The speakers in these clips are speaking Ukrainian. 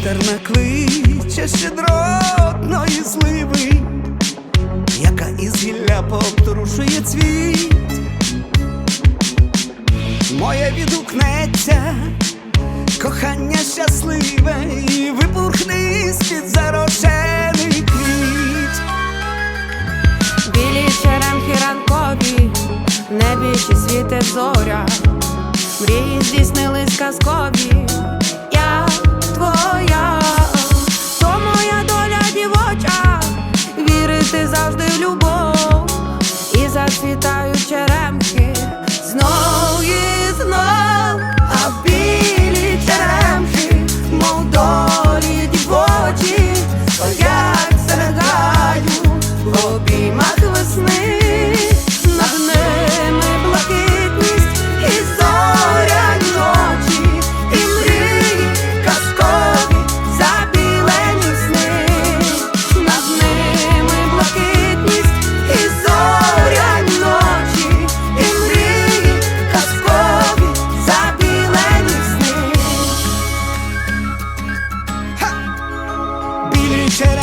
Вітер накличе щедротної зливи, яка із гілля повторушує цвіт, моє відгукнеться, кохання щасливе і вибухни з-під зарошений квіт. Білі черемхи ранкові, в небі світе зоря, мрії здійснились казкові.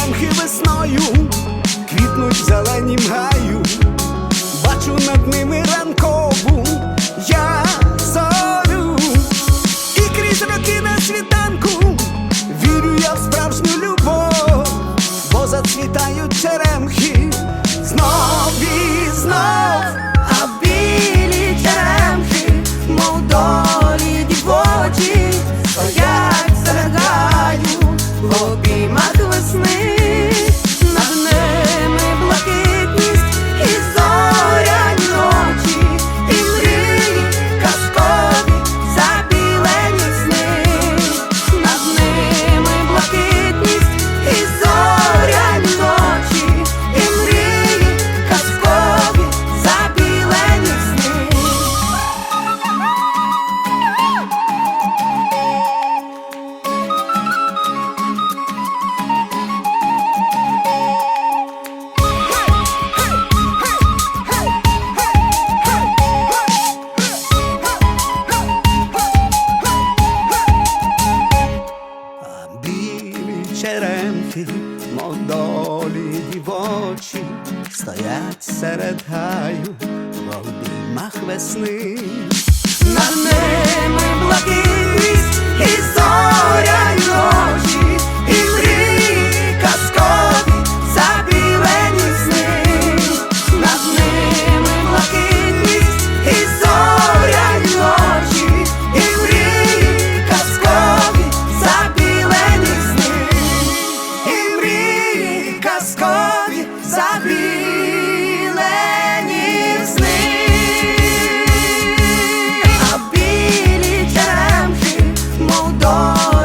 ромхи весною квітнуть зеленім гаю, бачу над ними ранком. Квіти модолі дівочі стоять серед гаю в обіймах весни, над ними блакитність і зоря. Oh.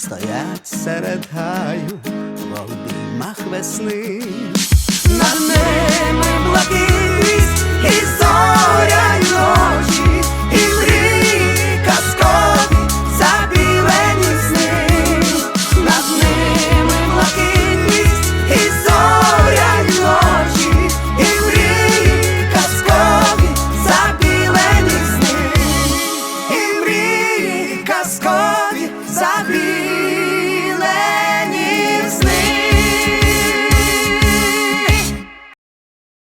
стоять серед гаю в обіймах весни, над ними блакитність і зоря.